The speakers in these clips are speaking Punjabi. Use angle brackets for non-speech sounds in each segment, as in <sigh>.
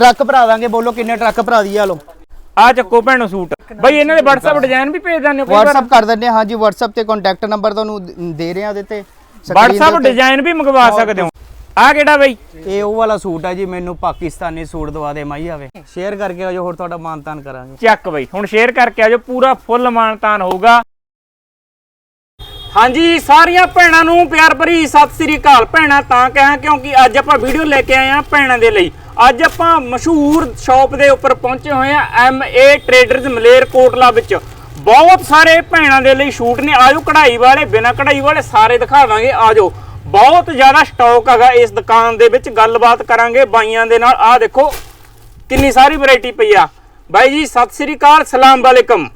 ਟਰੱਕ ਭਰਾ ਦਾਂਗੇ ਬੋਲੋ ਕਿੰਨੇ ਟਰੱਕ ਭਰਾ ਦੀ ਆ ਲੋ ਆ ਚੱਕੋ ਭੈਣੋ ਸੂਟ। ਬਈ ਇਹਨਾਂ ਦੇ WhatsApp ਡਿਜ਼ਾਈਨ ਵੀ ਭੇਜ ਦਿੰਦੇ ਹੋ ਕਈ ਵਾਰ। WhatsApp ਕਰ ਦਿੰਦੇ ਹਾਂ ਹਾਂਜੀ WhatsApp ਤੇ ਕੰਟੈਕਟ ਨੰਬਰ ਤੁਹਾਨੂੰ ਦ- ਰਹੇ ਆ ਉਹਦੇ ਤੇ। Screen ਦੇ WhatsApp ਉੱਤੇ। ਡਿਜ਼ਾਈਨ ਵੀ ਮੰਗਵਾ ਸਕਦੇ ਹੋ। ਆ ਕਿਹੜਾ ਬਈ? ਇਹ ਉਹ ਵਾਲਾ ਸੂਟ ਹੈ ਜੀ ਮੈਨੂੰ ਪਾਕਿਸਤਾਨੀ ਸੂਟ ਦਵਾ ਦੇ ਮਾਈ ਆਵੇ। ਸ਼ੇਅਰ ਕਰਕੇ ਆਜੋ ਹੋਰ ਤੁਹਾਡਾ ਮਾਨਤਾਨ ਕਰਾਂਗੇ। ਚੱਕ ਬਈ ਹੁਣ ਸ਼ੇਅਰ ਕਰਕੇ ਆਜੋ ਪੂਰਾ ਫੁੱਲ ਮਾਨਤਾਨ ਹੋਊਗਾ। ਹਾਂਜੀ ਸਾਰੀਆਂ ਭੈਣਾਂ ਨੂੰ ਪਿਆਰ ਭਰੀ ਸਤਿ ਸ੍ਰੀ ਅਕਾਲ। ਭੈਣਾਂ ਤਾਂ ਕਹਾਂ ਕਿਉਂਕਿ ਅੱਜ ਆਪਾਂ ਵੀਡੀਓ ਲੈ ਕੇ ਆਏ ਆ ਭੈਣਾਂ ਦੇ ਲਈ। ਅੱਜ ਆਪਾਂ ਮਸ਼ਹੂਰ ਸ਼ਾਪ ਦੇ ਉੱਪਰ ਪਹੁੰਚੇ ਹੋਏ ਆ ਐਮ ਏ ਟ੍ਰੇਡਰਸ ਮਲੇਰਕੋਟਲਾ ਵਿੱਚ। ਬਹੁਤ ਸਾਰੇ ਭੈਣਾਂ ਦੇ ਲਈ ਸ਼ੂਟ ਨੇ। ਆਜੋ ਕਢਾਈ ਵਾਲੇ ਬਿਨਾਂ ਕਢਾਈ ਵਾਲੇ ਸਾਰੇ ਦਿਖਾਵਾਂਗੇ ਆਜੋ। ਬਹੁਤ ਜ਼ਿਆਦਾ ਸਟਾਕ ਹੈਗਾ ਇਸ ਦੁਕਾਨ ਦੇ ਵਿੱਚ। ਗੱਲਬਾਤ ਕਰਾਂਗੇ ਬਾਈਆਂ ਦੇ ਨਾਲ। ਆਹ ਦੇਖੋ ਕਿੰਨੀ ਸਾਰੀ ਵੈਰਾਈਟੀ ਪਈ ਆ। ਬਾਈ ਜੀ ਸਤਿ ਸ੍ਰੀ ਅਕਾਲ ਸਲਾਮ ਵਾਲੇਕਮ।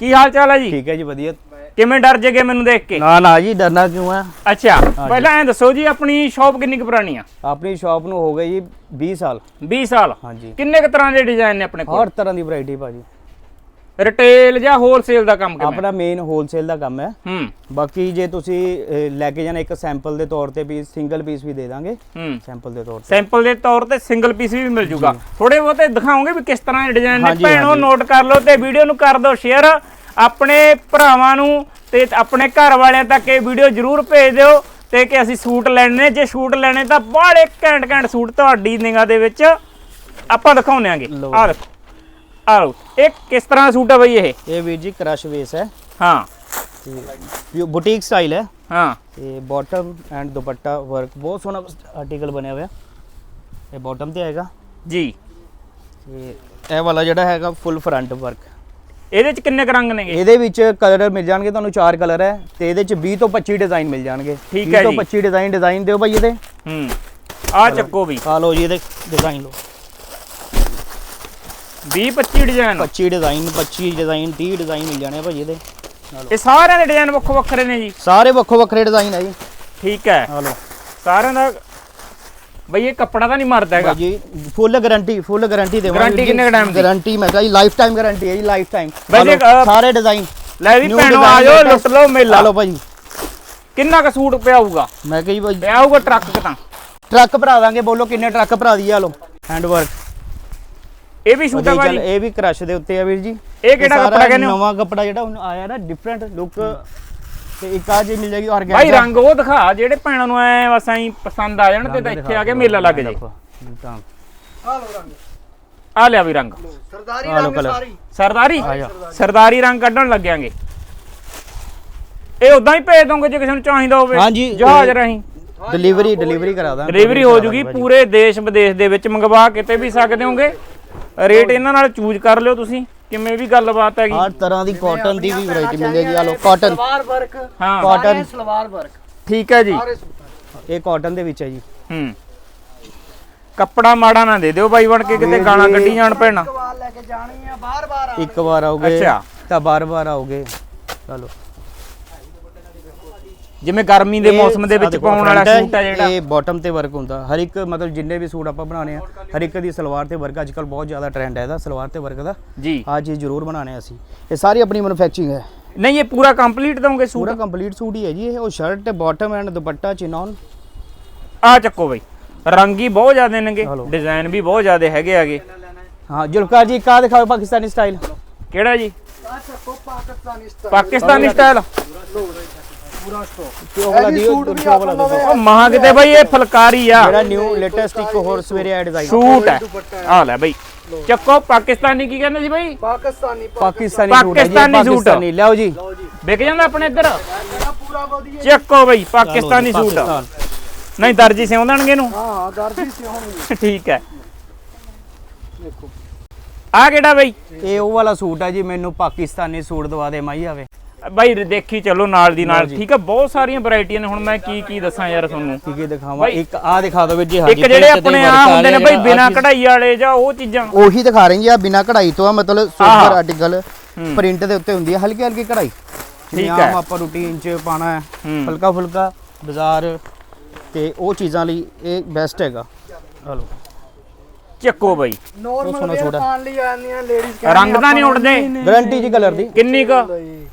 ਕੀ ਹਾਲ ਚਾਲ ਹੈ ਜੀ? ਠੀਕ ਹੈ ਜੀ ਵਧੀਆ। ਕਿਵੇਂ ਡਰ ਜਗੇ ਮੈਨੂੰ ਦੇਖ ਕੇ? ਨਾ ਨਾ ਜੀ ਡਰਨਾ ਕਿਉਂ ਹੈ ਅੱਛਾ ਪਹਿਲਾਂ ਐਂ ਦੱਸੋ ਜੀ ਆਪਣੀ ਸ਼ਾਪ ਕਿੰਨੀ ਕੁ ਪੁਰਾਣੀ ਆ? ਆਪਣੀ ਸ਼ਾਪ ਨੂੰ ਹੋ ਗਏ ਜੀ 20 ਸਾਲ। 20 ਸਾਲ? ਹਾਂਜੀ। ਕਿੰਨੇ ਕੁ ਤਰ੍ਹਾਂ ਦੇ ਡਿਜ਼ਾਈਨ ਨੇ ਆਪਣੇ ਕੋਲ? ਹਰ ਤਰ੍ਹਾਂ ਦੀ ਵੈਰਾਈਟੀ ਭਾਜੀ ਰਿਟੇਲ ਜਾਂ ਹੋਲਸੇਲ ਦਾ ਕੰਮ ਕਿਵੇਂ? ਆਪਣਾ ਮੇਨ ਹੋਲਸੇਲ ਦਾ ਕੰਮ ਹੈ। ਹੂੰ। ਬਾਕੀ ਜੇ ਤੁਸੀਂ ਲੈ ਕੇ ਜਾਣਾ ਇੱਕ ਸੈਂਪਲ ਦੇ ਤੌਰ ਤੇ ਪੀਸ ਸਿੰਗਲ ਪੀਸ ਵੀ ਦੇ ਦਾਂਗੇ। ਹੂੰ। ਸੈਂਪਲ ਦੇ ਤੌਰ ਤੇ। ਸੈਂਪਲ ਦੇ ਤੌਰ ਤੇ ਸਿੰਗਲ ਪੀਸ ਵੀ ਮਿਲ ਜੂਗਾ। ਥੋੜੇ ਬਹੁਤੇ ਦਿਖਾਓਗੇ ਵੀ ਕਿਸ ਤਰ੍ਹਾਂ ਦੇ ਡਿਜ਼ਾਈਨ ਨੇ। ਭੈਣੋ। ਨੋਟ ਕਰ ਲਓ ਤੇ ਵੀਡੀਓ ਨੂੰ ਕਰ ਦਿਓ ਸ਼ੇਅਰ ਆਪਣੇ ਭਰਾਵਾਂ ਨੂੰ ਤੇ ਆਪਣੇ ਘਰ ਵਾਲਿਆਂ ਤੱਕ ਇਹ ਵੀਡੀਓ ਜਰੂਰ ਭੇਜ ਦਿਓ ਤੇ ਕਿ ਅਸੀਂ ਸੂਟ ਲੈਣੇ ਨੇ। ਜੇ ਸੂਟ ਲੈਣੇ ਤਾਂ ਬਾਹਲੇ ਘੈਂਟ ਘੈਂਟ ਸੂਟ ਤੁਹਾਡੀ ਨਿਗਾਹ ਦੇ ਵਿੱਚ ਆਪਾਂ ਦਿਖਾਉਂਦੇ ਆਂਗੇ। ਆਹ ਦੇਖੋ। ਆਹ ਲਓ ਇਹ ਕਿਸ ਤਰ੍ਹਾਂ ਦਾ ਸੂਟ ਹੈ ਬਈ ਇਹ? ਇਹ ਵੀਰ ਜੀ ਕ੍ਰਸ਼ ਵੇਸ ਹੈ। ਹਾਂ। ਤੇ ਬੁਟੀਕ ਸਟਾਈਲ ਹੈ। ਹਾਂ। ਤੇ ਬਾਟਮ ਐਂਡ ਦੁਪੱਟਾ ਵਰਕ ਬਹੁਤ ਸੋਹਣਾ ਆਰਟੀਕਲ ਬਣਿਆ ਹੋਇਆ। ਇਹ ਬਾਟਮ ਤੇ ਆਏਗਾ। ਜੀ। ਤੇ ਇਹ ਵਾਲਾ ਜਿਹੜਾ ਹੈਗਾ ਫੁੱਲ ਫਰੰਟ ਵਰਕ ਇਹਦੇ ਚ ਕਿੰਨੇ ਰੰਗ ਨੇਗੇ? ਇਹਦੇ ਵਿੱਚ ਕਲਰ ਮਿਲ ਜਾਣਗੇ ਤੁਹਾਨੂੰ ਚਾਰ ਕਲਰ ਹੈ ਤੇ ਇਹਦੇ ਚ 20 ਤੋਂ 25 ਡਿਜ਼ਾਈਨ ਮਿਲ ਜਾਣਗੇ। ਠੀਕ 20 ਹੈ ਤੋਂ ਜੀ। 25 ਡਿਜ਼ਾਈਨ ਡਿਜ਼ਾਈਨ ਦਿਓ ਭਾਈ ਇਹਦੇ। ਹੂੰ ਆਹ ਚੱਕੋ ਵੀ। ਆ ਲਓ ਜੀ ਇਹਦੇ ਡਿਜ਼ਾਈਨ ਲਓ। 20 25 ਡਿਜ਼ਾਈਨ 25 ਡਿਜ਼ਾਈਨ 25 ਡਿਜ਼ਾਈਨ 30 ਡਿਜ਼ਾਈਨ ਮਿਲ ਜਾਣੇ ਆ ਭਾਈ ਇਹਦੇ। ਇਹ ਸਾਰਿਆਂ ਦੇ ਡਿਜ਼ਾਈਨ ਵੱਖੋ ਵੱਖਰੇ ਨੇ ਜੀ। ਸਾਰੇ ਵੱਖੋ ਵੱਖਰੇ ਡਿਜ਼ਾਈਨ ਹੈ ਜੀ। ਠੀਕ ਹੈ। ਆ ਲਓ। ਸਾਰਿਆਂ ਦਾ ਬਈ ਇਹ ਕੱਪੜਾ ਤਾਂ ਨਹੀਂ ਮਰਦਾ ਹੈਗਾ। ਭਾਜੀ ਫੁੱਲ ਗਾਰੰਟੀ ਫੁੱਲ ਗਾਰੰਟੀ ਦੇਵਾਂਗੇ Guarantee ਕਿੰਨੇ time ਦੀ? ਗਾਰੰਟੀ ਮੈਂ ਕਹਾਂ ਜੀ ਲਾਈਫ ਟਾਈਮ ਗਾਰੰਟੀ ਹੈ ਜੀ ਲਾਈਫ ਟਾਈਮ ਬਾਈ ਜੀ, ਸਾਰੇ ਡਿਜ਼ਾਈਨ ਲੈ ਵੀ ਭੈਣੋ ਆ ਜਾਓ। ਲੁੱਟ ਲਓ ਮੇਲਾ। ਆ ਲਓ ਭਾਜੀ ਕਿੰਨਾ ਕ ਸੂਟ ਪਿਆ ਹੋਊਗਾ ਮੈਂ ਕਹੀ ਭਾਈ ਪਿਆ ਹੋਊਗਾ ਟਰੱਕ ਕ ਤਾਂ। ਟਰੱਕ ਭਰਾ ਦਾਂਗੇ ਬੋਲੋ ਕਿੰਨੇ ਟਰੱਕ ਭਰਾ ਦੀ ਆ ਹੈਂਡ ਵਰਕ ਇਹ ਵੀ ਸੂਟ ਬਾਈ ਇਹ ਵੀ ਕ੍ਰਸ਼ ਦੇ ਉੱਤੇ ਆ ਵੀਰ ਜੀ। ਇਹ ਕਿਹੜਾ ਕੱਪੜਾ ਕਹਿੰਦੇ ਹੋ? ਨਵਾਂ ਕੱਪੜਾ ਜਿਹੜਾ ਹੁਣ ਆਇਆ ਨਾ ਡਿਫਰੈਂਟ ਲੁੱਕ ਤੇ ਇੱਕ ਆ ਜੀ ਮਿਲ ਜਾਏਗੀ ਬਾਈ ਆਰਗੈਂਜਾ ਰੰਗ ਉਹ ਦਿਖਾ ਜਿਹੜੇ ਭੈਣਾਂ ਨੂੰ ਐ ਬਸ ਐਂ ਪਸੰਦ ਆ ਜਾਣ ਤੇ ਤਾਂ ਇੱਥੇ ਆ ਕੇ ਮੇਲਾ ਲੱਗ ਜੇ ਆ ਲਿਆ ਵੀ ਰੰਗ। ਸਰਦਾਰੀ ਆ ਲਓ ਰੰਗ ਕਲਰ ਸਾਰੀ। ਸਰਦਾਰੀ? ਆ ਜਾ। ਸਰਦਾਰੀ। ਰੰਗ ਕੱਢਣ ਲੱਗਿਆਂਗੇ। ਇਹ ਉਦਾਂ ਹੀ ਭੇਜ ਦੋਗੇ ਜੇ ਕਿਸੇ ਨੂੰ ਚਾਹੀਦਾ ਹੋਵੇ। ਹਾਂਜੀ, ਜਹਾਜ਼ ਇਹ- ਰਾਹੀਂ ਡਿਲੀਵਰੀ ਡਿਲੀਵਰੀ ਕਰਾ ਦਾਂਗੇ। ਡਿਲੀਵਰੀ ਹੋ ਜੂਗੀ ਪੂਰੇ ਦੇਸ਼ ਵਿਦੇਸ਼ ਦੇ ਵਿੱਚ ਮੰਗਵਾ ਕਿਤੇ ਵੀ ਸਕਦੇ ਹੋਗੇ। ਰੇਟ ਇਹਨਾਂ ਨਾਲ ਚੂਜ਼ ਕਰ ਲਿਓ ਤੁਸੀਂ। ਕਿਵੇਂ ਵੀ ਗੱਲਬਾਤ ਹੈਗੀ? ਹਰ ਤਰ੍ਹਾਂ ਦੀ ਕਾਟਨ ਦੀ ਵੀ ਵੈਰਾਈਟੀ ਮਿਲ ਜਾਏਗੀ ਆ ਲਓ ਕਾਟਨ ਸਲਵਾਰ ਵਰਕ ਹਾਂ। ਕਾਟਨ ਸਲਵਾਰ ਵਰਕ ਠੀਕ ਹੈ ਜੀ। ਸਾਰੇ ਸੂਟਾਂ ਇਹ ਕਾਟਨ ਦੇ ਵਿੱਚ ਹੈ ਜੀ। ਹੂੰ। ਕੱਪੜਾ ਮਾੜਾ ਨਾ ਦੇ ਦਿਓ ਬਾਈ ਬਣ ਕੇ ਕਿਤੇ ਗਾਲਾਂ ਕੱਢੀ ਜਾਣ ਪੈਣਾ ਇੱਕ ਵਾਰ ਲੈ ਕੇ ਜਾਣੀ ਆ ਬਾਰ ਬਾਰ ਆ ਇੱਕ ਵਾਰ ਆਓਗੇ ਅੱਛਾ। ਤਾਂ ਬਾਰ-ਬਾਰ ਆਓਗੇ। ਚਲੋ। ਜਿਵੇਂ ਗਰਮੀ ਦੇ ਮੌਸਮ ਦੇ ਵਿੱਚ ਪਾਉਣ ਵਾਲਾ ਸੂਟ ਹੈ ਜਿਹੜਾ। ਇਹ ਬਾਟਮ ਤੇ ਵਰਕ ਹੁੰਦਾ। ਹਰ ਇੱਕ ਮਤਲਬ ਜਿੰਨੇ ਵੀ ਸੂਟ ਆਪਾਂ ਬਣਾਉਣੇ ਆ ਹਰ ਇੱਕ ਦੀ ਸਲਵਾਰ ਤੇ ਵਰਕ ਅੱਜਕੱਲ ਬਹੁਤ ਜ਼ਿਆਦਾ ਟ੍ਰੈਂਡ ਹੈ ਇਹਦਾ ਸਲਵਾਰ ਤੇ ਵਰਕ ਦਾ। ਜੀ। ਆ ਚੀਜ਼ ਜ਼ਰੂਰ ਬਣਾਉਣੇ ਆ ਅਸੀਂ। ਇਹ ਸਾਰੀ ਆਪਣੀ ਮੈਨੂਫੈਕਚਰਿੰਗ ਹੈ। ਨਹੀਂ ਇਹ ਪੂਰਾ ਕੰਪਲੀਟ ਦੋਗੇ ਸੂਟ? ਪੂਰਾ ਕੰਪਲੀਟ ਸੂਟ ਹੀ ਹੈ ਜੀ ਇਹ। ਉਹ ਸ਼ਰਟ ਤੇ ਬਾਟਮ ਐਂਡ ਦੁਪੱਟਾ ਚਿਨੌਨ ਆ ਚੱਕੋ ਬਈ। ਰੰਗ ਹੀ ਬਹੁਤ ਜ਼ਿਆਦੇ ਨੇਗੇ। ਡਿਜ਼ਾਈਨ ਵੀ ਬਹੁਤ ਜ਼ਿਆਦੇ ਹੈਗੇ ਆਗੇ। ਹਾਂ ਜੁਲਕਾਰ ਜੀ ਕਾ ਦਿਖਾਓ ਪਾਕਿਸਤਾਨੀ ਸਟਾਈਲ ਕਿਹੜਾ ਜੀ? ਪਾਕਿਸਤਾਨੀ ਸਟਾਈਲ ਪਾਕਿਸਤਾਨੀ ਸਟਾਈਲ ਪੂਰਾ ਸਟਾਕ ਕਿਉਂ ਵਾਲਾ ਇਹ ਵੀ ਦਿਓ ਸੂਟ ਵੀ ਦੂਸਰਾ ਵਾਲਾ ਆਪਾਂ ਦਿਓ ਉਹ ਮਹਾ ਕਿਤੇ ਬਈ ਇਹ ਫੁਲਕਾਰੀ ਆ। ਜਿਹੜਾ ਨਿਊ ਲੇਟੈਸਟ ਇੱਕ ਹੋਰ ਸਵੇਰੇ ਆ ਡਿਜ਼ਾਈਨ ਸੂਟ ਹੈ। ਆ ਲੈ ਬਈ। ਚੱਕੋ ਪਾਕਿਸਤਾਨੀ ਕੀ ਕਹਿੰਦੇ ਸੀ ਬਈ? ਪਾਕਿਸਤਾਨੀ ਪਾਕਿਸਤਾਨੀ। ਸੂਟ ਹੈ ਜੀ ਪਾਕਿਸਤਾਨੀ ਸੂਟ। ਪਾਕਿਸਤਾਨੀ। ਲਿਆਓ ਜੀ। ਲਓ ਜੀ। ਵਿਕ ਜਾਂਦਾ ਆਪਣੇ ਇੱਧਰ? ਮੇਰਾ ਪੂਰਾ ਵਧੀਆ ਚੱਕੋ ਬਈ ਪਾਕਿਸਤਾਨੀ ਸੂਟ। ਪਾਕਿਸਤਾਨ। ਨਹੀਂ ਦਰਜੀ ਸਿਉਂ ਦੇਣਗੇ ਇਹਨੂੰ? ਹਾਂ ਹਾਂ ਦਰਜੀ ਸੇ ਹੋਣਗੇ <laughs> ਠੀਕ ਹੈ। ਦੇਖੋ। ਆ ਕਿਹੜਾ ਬਈ? ਇਹ ਉਹ ਵਾਲਾ ਸੂਟ ਹੈ ਜੀ ਮੈਨੂੰ ਪਾਕਿਸਤਾਨੀ ਸੂਟ ਦਵਾ ਦੇ ਮਾਈ ਆਵੇ। ਬਾਈ ਦੇਖੀ ਚੱਲੋ ਨਾਲ ਦੀ ਨਾਲ। ਠੀਕ ਹੈ ਬਹੁਤ ਸਾਰੀਆਂ ਵੈਰਾਈਟੀਆਂ ਨੇ। ਹੁਣ ਮੈਂ ਕੀ ਕੀ ਦੱਸਾਂ ਯਾਰ ਤੁਹਾਨੂੰ। ਕੀ ਕੀ ਦਿਖਾਵਾਂ। ਇੱਕ ਆ ਦਿਖਾ ਦਿਓ ਵੀਰ ਜੀ। ਇੱਕ ਜਿਹੜੇ ਆਪਣੇ ਆ ਹੁੰਦੇ ਨੇ ਬਈ ਬਿਨਾ ਕਢਾਈ ਵਾਲੇ ਜਾਂ ਉਹ ਚੀਜ਼ਾਂ। ਉਹੀ ਦਿਖਾ ਰਹੀ ਆ ਬਿਨਾ ਕਢਾਈ ਤੋਂ ਆ ਮਤਲਬ। Super article. ਪ੍ਰਿੰਟ ਦੇ ਉੱਤੇ ਹੁੰਦੀ ਹੈ ਹਲਕੀ ਹਲਕੀ ਕਢਾਈ। ਠੀਕ ਆਮ ਹੈ। ਆਪਾਂ ਰੂਟੀਨ ਚ ਪਾਣਾ ਹੂੰ। ਹਲਕਾ ਫੁਲਕਾ ਬਾਜ਼ਾਰ ਤੇ ਉਹ ਚੀਜ਼ਾਂ ਲਈ ਇਹ ਬੈਸਟ ਹੈਗਾ। ਹਲੋ ਚੱਕੋ ਬਈ। Normal wear. ਪਾਣ ਲਈ ਆਉਂਦੀਆਂ ਲੇਡੀਜ਼ ਰੰਗ ਤਾਂ ਨਹੀਂ ਉੜਦੇ ਗਾਰੰਟੀ ਜੀ ਕਲਰ ਦੀ। ਕਿੰਨੀ ਕੁ?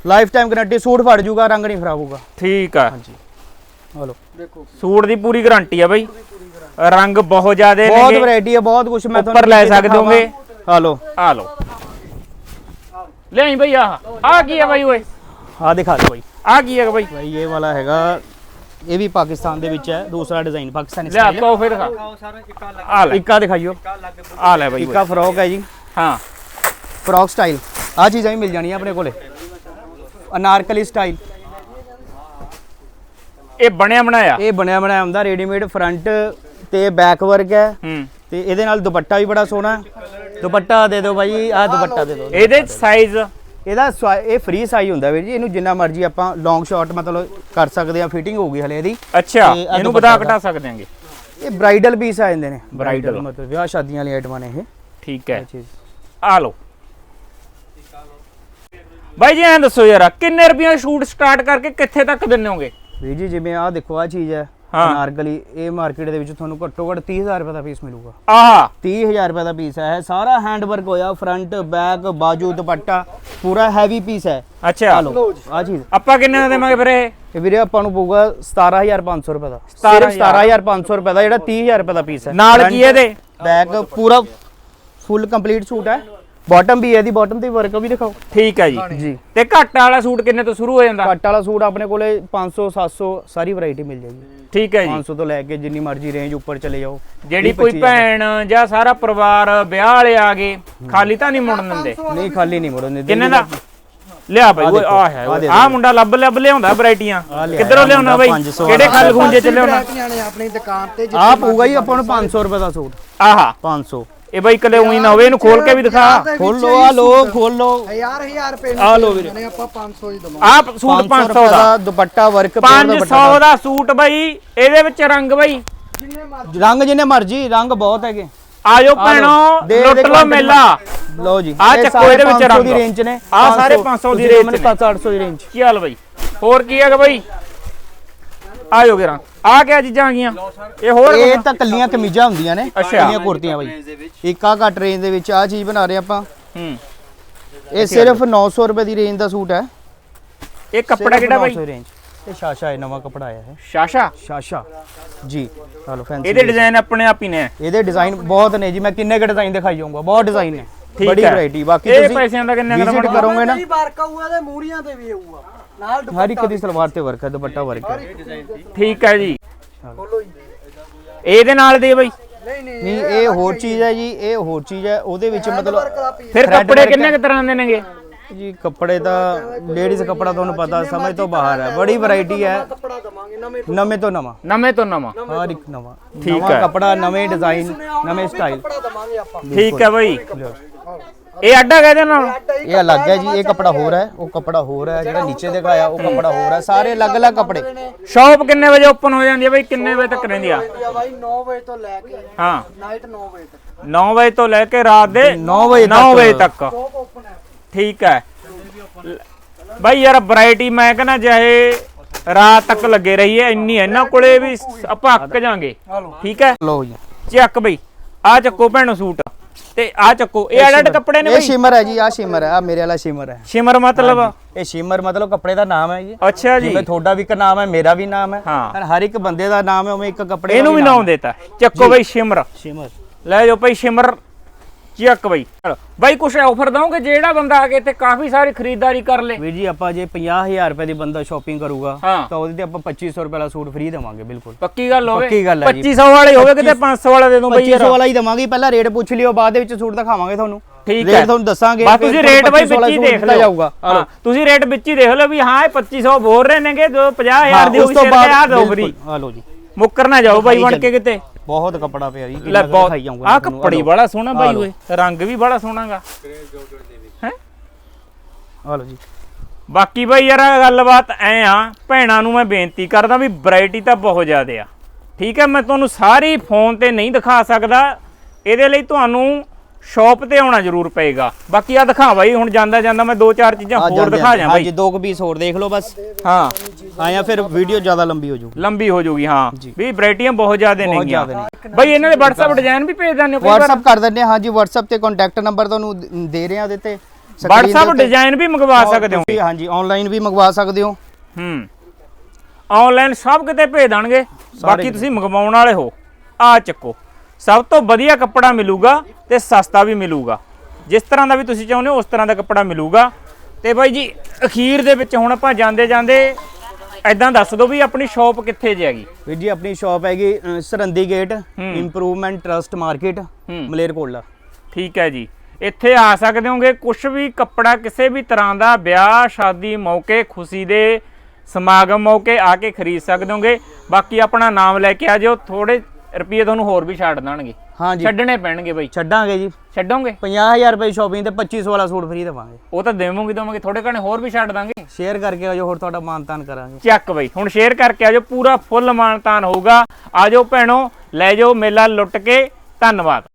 ਲਾਈਫ ਟਾਈਮ ਗਾਰੰਟੀ ਸੂਟ ਫੜ ਜੂਗਾ ਰੰਗ ਨਹੀਂ ਖਰਾਬ ਹੋਊਗਾ ਠੀਕ ਆ। ਹਾਂਜੀ। ਹਲੋ। ਦੇਖੋ। ਸੂਟ ਦੀ ਪੂਰੀ ਗਾਰੰਟੀ ਆ ਬਈ। ਰੰਗ ਬਹੁਤ ਜ਼ਿਆਦੇ ਬਹੁਤ ਨੇਗੇ ਵੈਰਾਈਟੀ ਹੈ ਬਹੁਤ ਕੁਝ ਮੈਂ ਉੱਪਰ ਲੈ ਸਕਦੇ ਹੋਗੇ। ਦਿਖਾਵਾਂ। ਆ ਲੋ ਆ ਲਓ। ਲੈ ਆਈ ਬਈ ਆਹ। ਆ ਕੀ ਹੈ ਬਈ ਓਏ? ਆ ਦਿਖਾ ਦਿਓ ਬਾਈ। ਆ ਕੀ ਹੈ ਬਈ? ਭਾਈ ਇਹ ਵਾਲਾ ਹੈਗਾ ਇਹ ਵੀ ਪਾਕਿਸਤਾਨ ਦੇ ਵਿੱਚ ਹੈ ਦੂਸਰਾ ਡਿਜ਼ਾਈਨ ਪਾਕਿਸਤਾਨੀ ਲੈ ਸਟਾਈਲ ਆਪੋ ਫਿਰ ਦਿਖਾ ਆ ਲੈ। ਇੱਕਾ ਦਿਖਾਈਓ। ਆ ਲੈ ਬਈ। ਇੱਕਾ ਫਰੋਕ ਹੈ ਜੀ। ਹਾਂ। ਫਰੋਕ ਸਟਾਈਲ ਆ ਚੀਜ਼ਾਂ ਵੀ ਮਿਲ ਜਾਣੀਆਂ ਆਪਣੇ ਕੋਲੇ। ਅਨਾਰਕਲੀ ਸਟਾਈਲ ਇਹ ਬਣਿਆ ਬਣਾਇਆ? ਇਹ ਬਣਿਆ ਬਣਾਇਆ ਹੁੰਦਾ ਰੈਡੀਮੇਡ ਫਰੰਟ ਤੇ ਬੈਕ ਵਰਕ ਹੈ। ਹੂੰ। ਤੇ ਇਹਦੇ ਨਾਲ ਦੁਪੱਟਾ ਵੀ ਬੜਾ ਸੋਹਣਾ। ਹੈ ਦੁਪੱਟਾ ਦੇ ਦਿਓ ਭਾਈ ਆ ਦੁਪੱਟਾ ਦੇ ਦਿਓ। ਇਹਦੇ ਸਾਈਜ਼ ਇਹਦਾ ਸਵਾ- ਇਹ ਫ੍ਰੀ ਸਾਈਜ਼ ਹੁੰਦਾ ਵੀਰ ਜੀ ਇਹਨੂੰ ਜਿੰਨਾ ਮਰਜ਼ੀ ਆਪਾਂ ਲੌਂਗ ਸ਼ਾਰਟ ਮਤਲਬ ਕਰ ਸਕਦੇ ਆ ਫਿਟਿੰਗ ਹੋਊਗੀ ਹਲੇ ਇਹਦੀ। ਅੱਛਾ ਤੇ ਆਹ ਇਹਨੂੰ ਦੁਪੱਟਾ ਵਧਾ ਘਟਾ ਸਕਦੇ ਆਂਗੇ? ਇਹ ਬ੍ਰਾਈਡਲ ਪੀਸ ਆ ਜਾਂਦੇ ਨੇ। Bridal। ਮਤਲਬ ਵਿਆਹ ਸ਼ਾਦੀਆਂ ਵਾਲੀ ਆਈਟਮਾਂ ਨੇ ਇਹ। ਠੀਕ ਹੈ। ਇਹ ਚੀਜ਼ ਆ ਲਓ। ਬਾਈ ਜੀ ਐਂ ਦੱਸੋ ਯਾਰ ਕਿੰਨੇ ਰੁਪਏ ਸ਼ੂਟ ਸਟਾਰਟ ਕਰਕੇ ਕਿੱਥੇ ਤੱਕ ਦਿੰਨੇ ਹੋਗੇ? ਵੀਰ ਜੀ ਜਿਵੇਂ ਆ ਦੇਖੋ ਆ ਚੀਜ਼ ਹੈ ਹਾਂ। ਅਨਾਰਕਲੀ ਇਹ ਮਾਰਕੀਟ ਦੇ ਵਿੱਚ ਤੁਹਾਨੂੰ ਘੱਟੋ ਘੱਟ 30000 ਰੁਪਏ ਦਾ ਪੀਸ ਮਿਲੂਗਾ। ਆਹ। 30000 ਰੁਪਏ ਦਾ ਪੀਸ ਹੈ ਇਹ ਸਾਰਾ ਹੈਂਡ ਵਰਕ ਹੋਇਆ ਫਰੰਟ ਬੈਕ ਬਾਜੂ ਦੁਪੱਟਾ। ਪੂਰਾ ਹੈਵੀ ਪੀਸ ਹੈ। ਅੱਛਾ। ਆ ਲਓ ਆ ਚੀਜ਼। ਆਪਾਂ ਕਿੰਨੇ ਦਾ ਦੇਵਾਂਗੇ ਫਿਰ ਇਹ ਇਹ ਵੀਰੇ ਆਪਾਂ ਨੂੰ ਪਊਗਾ 17500 ਰੁਪਏ ਦਾ। 17,000 ਸਿਰਫ 17500 ਰੁਪਏ ਦਾ ਜਿਹੜਾ 30000 ਰੁਪਏ ਦਾ ਪੀਸ ਹੈ। ਨਾਲ ਕੀ ਇਹਦੇ? ਬੈਕ ਪੂਰਾ ਫੁੱਲ ਕੰਪਲੀਟ ਸੂਟ ਹੈ। ਬਾਟਮ ਵੀ ਹੈ ਇਹਦੀ ਬਾਟਮ ਤੇ ਵਰਕ ਵੀ ਦਿਖਾਓ। ਠੀਕ ਹੈ ਜੀ। ਜੀ। ਤੇ ਘੱਟ ਵਾਲਾ ਸੂਟ ਕਿੰਨੇ ਤੋਂ ਸ਼ੁਰੂ ਹੋ ਜਾਂਦਾ? ਕੱਟ ਵਾਲਾ ਸੂਟ ਆਪਣੇ ਕੋਲੇ 500 700 ਸਾਰੀ ਵੈਰਾਈਟੀ ਮਿਲ ਜਾਏਗੀ। ਠੀਕ ਹੈ ਜੀ। 500 ਤੋਂ ਲੈ ਕੇ ਜਿੰਨੀ ਮਰਜ਼ੀ ਰੇਂਜ ਉੱਪਰ ਚਲੇ ਜਾਓ ਜਿਹੜੀ ਕੋਈ। ਭੈਣ ਜਾਂ ਸਾਰਾ ਪਰਿਵਾਰ ਵਿਆਹ ਵਾਲੇ ਆ ਗਏ ਖਾਲੀ ਤਾਂ ਨਹੀਂ ਮੁੜਨ ਦਿੰਦੇ? ਨਹੀਂ ਖਾਲੀ ਨਹੀਂ ਮੋੜਨ ਦਿੰਦੇ ਕਿੰਨੇ ਦਾ? ਲਿਆ ਬਾਈ ਆਹ ਓਏ ਆ ਹੈ ਆਹ ਦੇ ਆ ਮੁੰਡਾ ਲੱਭ ਲੱਭ ਲਿਆਉਂਦਾ ਵੈਰਾਈਟੀਆਂ ਕਿੱਧਰੋਂ ਲਿਆਉਣਾ ਬਾਈ? ਮੁੰਡਾ 500 ਕਿਹੜੇ ਖਲ ਖੁੰਝੇ ਚ ਲਿਆਉਣਾ? ਆਪਣੀ ਦੁਕਾਨ ਤੇ ਆ ਪਊਗਾ ਜੀ ਆਪਾਂ ਨੂੰ 500 ਰੁਪਏ ਦਾ ਸੂਟ। ਆਹਾ। 500 ਇਹ ਬਾਈ ਕਦੇ ਉਹੀ ਨਾ ਹੋਵੇ ਇਹਨੂੰ ਖੋਲ ਕੇ ਵੀ ਦਿਖਾ। ਖੋਲ ਲੋ ਆ। ਲੋ ਖੋਲ। ਲੋ ਹਜ਼ਾਰ ਹਜ਼ਾਰ ਰੁਪਏ ਆਹ ਲਓ ਵੀਰੇ। ਨੇ ਆਪਾਂ 500 ਹੀ ਦਵਾਂਗੇ। ਆਹ ਸੂਟ 500 ਦਾ। ਦੁਪੱਟਾ ਵਰਕ 500 ਦਾ ਸੂਟ ਬਾਈ ਇਹਦੇ ਵਿੱਚ ਰੰਗ ਬਾਈ। ਜਿੰਨੇ ਮਰਜ਼ੀ। ਰੰਗ ਜਿੰਨੇ ਮਰਜ਼ੀ ਰੰਗ ਬਹੁਤ ਹੈਗੇ। ਆਜੋ ਆਹ ਭੈਣੋ ਦੇ- ਲੁੱਟ ਦੇ ਲੋ ਮੇਲਾ। ਲਓ। ਜੀ। ਇਹ ਚੱਕੋ ਇਹਦੇ ਵਿੱਚ 500 ਦੀ ਰੰਗ। ਰੇਂਜ ਨੇ। ਆਹ ਸਾਰੇ 500 ਦੀ range ਨੇ। 700 ਦੀ ਰੇਂਜ ਚੱਲ ਬਾਈ? ਹੋਰ ਕੀ ਹੈਗਾ ਬਾਈ? ਆਜੋ ਗਰਾਂ। ਆ ਕਿਆ ਚੀਜ਼ਾਂ ਆ ਗਈਆਂ? ਇਹ ਹੋਰ ਇਹ ਤਾਂ ਕੱਲੀਆਂ ਕਮੀਜ਼ਾਂ ਹੁੰਦੀਆਂ ਨੇ। ਕੱਲੀਆਂ ਕੁੜਤੀਆਂ ਬਾਈ। ਇੱਕ ਆ ਘੱਟ ਰੇਂਜ ਦੇ ਵਿੱਚ ਆ ਚੀਜ਼ ਬਣਾ ਰਹੇ ਆਪਾਂ। ਹੂੰ। ਇਹ ਸਿਰਫ 900 ਰੁਪਏ ਦੀ ਰੇਂਜ ਦਾ ਸੂਟ ਹੈ। ਇਹ ਕੱਪੜਾ ਕਿਹੜਾ ਬਾਈ? ਰੇਂਜ ਇਹ ਸ਼ਾਸ਼ਾ ਹੈ ਨਵਾਂ ਕੱਪੜਾ ਆਇਆ ਹੈ। ਸ਼ਾਸ਼ਾ? ਸ਼ਾਸ਼ਾ। ਜੀ। ਹਲੋ ਫੈਂਸੀ ਇਹਦੇ ਡਿਜ਼ਾਈਨ ਆਪਣੇ ਆਪ ਹੀ ਨੇ। ਇਹਦੇ ਡਿਜ਼ਾਈਨ ਬਹੁਤ ਨੇ ਜੀ। ਮੈਂ ਕਿੰਨੇ ਕ ਡਿਜ਼ਾਈਨ ਦਿਖਾਈ ਜਾਊਂਗਾ। ਬਹੁਤ ਡਿਜ਼ਾਈਨ ਨੇ। ਠੀਕ ਬੜੀ। ਵੈਰਾਈਟੀ ਬਾਕੀ ਇਹ ਤੁਸੀਂ ਪੈਸਿਆਂ ਦਾ ਕਿੰਨੇ? ਕਰੋਗੇ ਨਾ। ਵਰਕ ਆਊਗਾ ਤੇ ਮੂੜੀਆਂ ਤੇ ਵੀ ਆਊਗਾ। ਨਾਲ ਹਰ ਇੱਕ ਦੀ ਸਲਵਾਰ ਤੇ ਵਰਕ ਹੈ ਦੁਪੱਟਾ ਵਰਕ ਹੈ। ਠੀਕ ਹੈ ਜੀ। ਖੋਲੋ ਜੀ। ਇਹਦੇ ਨਾਲ ਦੇ ਬਾਈ। ਨਹੀਂ ਨਹੀਂ ਇਹ ਹੋਰ ਚੀਜ਼ ਹੈ ਜੀ ਇਹ ਹੋਰ ਚੀਜ਼ ਹੈ ਉਹਦੇ ਵਿੱਚ ਮਤਲਬ ਫਿਰ ਕੱਪੜੇ ਕਿੰਨੇ ਕੁ ਤਰ੍ਹਾਂ ਦੇ ਨੇਗੇ? ਜੀ ਕੱਪੜੇ ਤਾਂ ਲੇਡੀਜ਼ ਕੱਪੜਾ ਤੁਹਾਨੂੰ ਪਤਾ ਸਮਝ ਤੋਂ ਬਾਹਰ ਹੈ। ਬੜੀ ਵੈਰਾਈਟੀ ਹੈ। ਨਵੇਂ ਤੋਂ ਨਵੇਂ ਤੋਂ ਨਵਾਂ। ਨਵੇਂ ਤੋਂ ਨਵਾਂ। ਹਰ ਇੱਕ ਨਵਾਂ। ਠੀਕ ਨਵਾਂ ਹੈ। ਕੱਪੜਾ ਨਵੇਂ ਡਿਜ਼ਾਈਨ ਨਵੇਂ ਸਟਾਈਲ ਠੀਕ ਹੈ ਬਾਈ। ਇਹ ਅੱਡਾ ਇਹਦੇ ਨਾਲ ਇਹ ਅਲੱਗ ਹੈ ਜੀ ਇਹ ਕੱਪੜਾ ਹੋਰ ਹੈ ਉਹ ਕੱਪੜਾ ਹੋਰ ਹੈ ਜਿਹੜਾ ਨੀਚੇ ਦਿਖਾਇਆ ਉਹ ਕੱਪੜਾ ਹੋਰ ਹੈ ਸਾਰੇ ਅਲੱਗ-ਅਲੱਗ ਕੱਪੜੇ ਸ਼ਾਪ ਕਿੰਨੇ ਵਜੇ ਓਪਨ ਹੋ ਜਾਂਦੀ ਹੈ ਬਾਈ? ਕਿੰਨੇ ਵਜੇ ਤੱਕ ਰਹਿੰਦੀ ਆ? ਬਾਈ 9 ਵਜੇ ਤੋਂ ਲੈ ਕੇ ਹਾਂ। ਨਾਈਟ 9 ਵਜੇ ਤੱਕ। 9 ਵਜੇ ਤੋਂ ਲੈ ਕੇ ਰਾਤ ਦੇ 9 ਵਜੇ 9 ਤੱਕ। ਵਜੇ ਤੱਕ। ਹੈ। ਠੀਕ ਹੈ। ਬਾਈ ਯਾਰ ਵੈਰਾਈਟੀ ਮੈਂ ਕਹਿੰਦਾ ਚਾਹੇ ਰਾਤ ਤੱਕ ਲੱਗੇ ਰਹੀਏ ਇੰਨੀ ਇਹਨਾਂ ਕੋਲੇ ਵੀ ਆਪਾਂ ਅੱਕ ਜਾਾਂਗੇ। ਠੀਕ ਹੈ। ਲਓ ਜੀ। ਚੱਕ ਬਈ। ਆ ਚੱਕੋ ਭੈਣੋ ਸੂਟ। ਤੇ ਆ ਚੱਕੋ ਇਹ ਅਲੱਗ ਕੱਪੜੇ ਨੇ ਇਹ ਬਈ? ਸ਼ਿਮਰ ਹੈ ਜੀ ਆ ਸ਼ਿਮਰ ਹੈ ਆ ਮੇਰੇ ਵਾਲਾ ਸ਼ਿਮਰ ਹੈ। ਸ਼ਿਮਰ ਮਤਲਬ? ਇਹ ਸ਼ਿਮਰ ਮਤਲਬ ਕੱਪੜੇ ਦਾ ਨਾਮ ਹੈ ਜੀ। ਅੱਛਾ ਜੀ। ਜਿਵੇਂ ਤੁਹਾਡਾ ਵੀ ਇੱਕ ਨਾਮ ਹੈ ਮੇਰਾ ਵੀ ਨਾਮ ਹੈ। ਹਾਂ। ਹਰ ਇੱਕ ਬੰਦੇ ਦਾ ਨਾਮ ਹੈ ਉਵੇਂ ਇੱਕ ਕੱਪੜੇ ਦਾ ਇਹਨੂੰ ਵੀ ਨਾਮ ਦੇਤਾ। ਚੱਕੋ ਬਈ ਸ਼ਿਮਰ ਸ਼ਿਮਰ ਲੈ ਜਾਓ ਭਾਈ ਸ਼ਿਮਰ ਚੱਕ ਬਈ। ਬਾਈ ਕੁਛ ਆਫਰ ਦਵਾਂਗੇ ਜਿਹੜਾ ਬੰਦਾ ਆ ਕੇ ਤੇ ਕਾਫੀ ਸਾਰੀ ਖਰੀਦਦਾਰੀ ਕਰ ਲੇ। ਵੀਰ ਜੀ ਆਪਾਂ ਜੇ 50000 ਰੁਪਏ ਦੀ ਬੰਦਾ ਸ਼ਾਪਿੰਗ ਕਰੂਗਾ ਹਾਂ। ਤਾਂ ਉਹਦੇ ਤੇ ਆਪਾਂ 2500 ਰੁਪਏ ਵਾਲਾ ਸੂਟ ਫ੍ਰੀ ਦੇਵਾਂਗੇ ਬਿਲਕੁਲ। ਪੱਕੀ ਗੱਲ ਹੋਵੇ। ਪੱਕੀ ਗੱਲ ਹੈ ਜੀ। 2500 ਵਾਲੇ ਹੋਵੇ ਕਿਤੇ 500 ਵਾਲਾ ਦੇ ਦੋ ਬਈ ਯਾਰ। 2500 ਵਾਲਾ ਹੀ ਦੇਵਾਂਗੇ ਪਹਿਲਾਂ ਰੇਟ ਪੁੱਛ ਲਿਓ ਬਾਅਦ ਦੇ ਵਿੱਚ ਸੂਟ ਦਿਖਾਵਾਂਗੇ ਤੁਹਾਨੂੰ। ਠੀਕ ਰੇਟ ਹੈ। ਤੁਹਾਨੂੰ ਦੱਸਾਂਗੇ ਬਸ ਫਿਰ ਤੁਸੀਂ ਰੇਟ ਬਾਈ 2500 ਵਿੱਚ ਹੀ ਵਾਲਾ ਦੇਖ ਲਿਓ। ਜਾਊਗਾ। ਹਾਂ, ਤੁਸੀਂ ਰੇਟ ਵਿੱਚ ਹੀ ਦੇਖ ਲਓ ਵੀ ਹਾਂ ਇਹ 2500 ਬੋਲ ਰਹੇ ਨੇਗੇ ਜੋ 50000 ਦੀ ਉਸ ਤੋਂ ਆ ਬਾਅਦ ਦੋ ਫਰੀ ਬਿਲਕੁਲ, ਆ ਲਓ ਜੀ। ਮੁੱਕਰ ਨਾ ਜਾਓ ਬਾਈ ਬਣ ਕੇ ਕਿਤੇ। ਬਹੁਤ ਕੱਪੜਾ ਪਿਆ ਜੀ ਲੈ ਬਹੁਤ ਆ ਕੱਪੜੀ। ਬੜਾ ਸੋਹਣਾ ਬਾਈ। ਓਏ ਰੰਗ ਵੀ ਬੜਾ ਸੋਹਣਾਗਾ। ਹੈ? ਆ ਲਓ ਜੀ। ਬਾਕੀ ਬਾਈ ਯਾਰ ਗੱਲਬਾਤ ਐ ਆ ਭੈਣਾਂ ਨੂੰ ਮੈਂ ਬੇਨਤੀ ਕਰਦਾ ਵੀ ਵੈਰਾਈਟੀ ਤਾਂ ਬਹੁਤ ਜ਼ਿਆਦੇ ਆ। ਠੀਕ ਹੈ ਮੈਂ ਤੁਹਾਨੂੰ ਸਾਰੀ ਫੋਨ ਤੇ ਨਹੀਂ ਦਿਖਾ ਸਕਦਾ। ਇਹਦੇ ਲਈ ਤੁਹਾਨੂੰ ਸ਼ਾਪ ਤੇ ਆਉਣਾ ਜ਼ਰੂਰ ਪਏਗਾ। ਬਾਕੀ ਆ ਦਿਖਾ ਬਾਈ ਹੁਣ ਜਾਂਦਾ ਜਾਂਦਾ ਮੈਂ ਦੋ ਚਾਰ ਚੀਜ਼ਾਂ ਹੋਰ ਦਿਖਾ ਜਾ ਬਾਈ। ਦੋ ਕੁ ਪੀਸ ਹੋਰ ਦੇਖ ਲਓ ਬਸ। ਹਾਂ। ਆਇਆ ਫਿਰ ਵੀਡੀਓ ਜ਼ਿਆਦਾ ਲੰਬੀ ਹੋ ਜਾਊਗੀ। ਲੰਬੀ ਹੋ ਜਾਊਗੀ ਹਾਂ। ਜੀ। ਵੀ ਵੈਰਾਈਟੀਆਂ ਬਹੁਤ ਜ਼ਿਆਦੇ ਨੇਗੀਆਂ। ਬਾਈ ਇਹਨਾਂ ਦੇ WhatsApp ਡਿਜ਼ਾਈਨ ਵੀ ਭੇਜ ਦਿੰਦੇ ਹੋ WhatsApp ਕਰ ਦਿੰਦੇ ਹਾਂ ਹਾਂਜੀ WhatsApp ਤੇ ਕੰਟੈਕਟ ਨੰਬਰ ਤੁਹਾਨੂੰ ਦ- ਰਹੇ ਆ ਉਹਦੇ ਤੇ। WhatsApp। ਡਿਜ਼ਾਈਨ ਵੀ ਮੰਗਵਾ ਸਕਦੇ ਹੋ। ਹਾਂਜੀ ਆਨਲਾਈਨ ਵੀ ਮੰਗਵਾ ਸਕਦੇ ਹੋ। ਹੂੰ। ਆਨਲਾਈਨ ਸਭ ਕਿਤੇ ਭੇਜ ਦੇਣਗੇ। ਬਾਕੀ ਤੁਸੀਂ ਮੰਗਵਾਉਣ ਵਾਲੇ ਹੋ। ਆ ਚੱਕੋ। ਸਭ ਤੋਂ ਵਧੀਆ ਕੱਪੜਾ ਮਿਲੂਗਾ ਤੇ ਸਸਤਾ ਵੀ ਮਿਲੂਗਾ। ਜਿਸ ਤਰ੍ਹਾਂ ਦਾ ਵੀ ਤੁਸੀਂ ਚਾਹੁੰਦੇ ਹੋ ਉਸ ਤਰ੍ਹਾਂ ਦਾ ਕੱਪੜਾ ਮਿਲੂਗਾ। ਤੇ ਬਾਈ ਜੀ ਅਖੀਰ ਦੇ ਵਿੱਚ ਹੁਣ ਆਪਾਂ ਜਾਂਦੇ ਜਾਂਦੇ ਐਦਾਂ ਦੱਸ ਦਿਓ ਵੀ ਆਪਣੀ ਸ਼ਾਪ ਕਿੱਥੇ ਜੇ ਹੈਗੀ। ਵੀਰ ਜੀ ਆਪਣੀ ਸ਼ਾਪ ਹੈਗੀ ਅ, Sirhindi gate improvement trust market Malerkotla ਠੀਕ ਹੈ ਜੀ। ਇੱਥੇ ਆ ਸਕਦੇ ਹੋਗੇ ਕੁਝ ਵੀ ਕੱਪੜਾ ਕਿਸੇ ਵੀ ਤਰ੍ਹਾਂ ਦਾ ਵਿਆਹ ਸ਼ਾਦੀ ਮੌਕੇ ਖੁਸ਼ੀ ਦੇ ਸਮਾਗਮ ਮੌਕੇ ਆ ਕੇ ਖਰੀਦ ਸਕਦੇ ਹੋਗੇ। ਬਾਕੀ ਆਪਣਾ ਨਾਮ ਲੈ ਕੇ ਆ ਜਿਓ ਥੋੜੇ ਰੁਪਏ ਤੁਹਾਨੂੰ ਹੋਰ ਵੀ ਛੱਡ ਦੇਣਗੇ। ਹਾਂ ਜੀ ਛੱਡਣੇ ਪੈਣਗੇ ਬਈ। ਛੱਡਾਂਗੇ ਜੀ। ਛੱਡੋਗੇ? 50000 ਰੁਪਏ ਸ਼ਾਪਿੰਗ ਤੇ 25 ਵਾਲਾ ਸੂਟ ਫ੍ਰੀ ਦੇਵਾਂਗੇ। ਉਹ ਤਾਂ ਦੇਵੋਗੇ ਦਵਾਂਗੇ ਥੋੜੇ ਘਣੇ ਹੋਰ ਵੀ ਛੱਡ ਦਾਂਗੇ ਸ਼ੇਅਰ ਕਰਕੇ ਆਜੋ ਹੋਰ ਤੁਹਾਡਾ ਮਾਨਤਾਨ ਕਰਾਂਗੇ। ਚੱਕ ਬਈ ਹੁਣ ਸ਼ੇਅਰ ਕਰਕੇ ਆਜੋ ਪੂਰਾ ਫੁੱਲ ਮਾਨਤਾਨ ਹੋਊਗਾ। ਆਜੋ ਭੈਣੋ ਲੈ ਜਾਓ ਮੇਲਾ ਲੁੱਟ ਕੇ ਧੰਨਵਾਦ।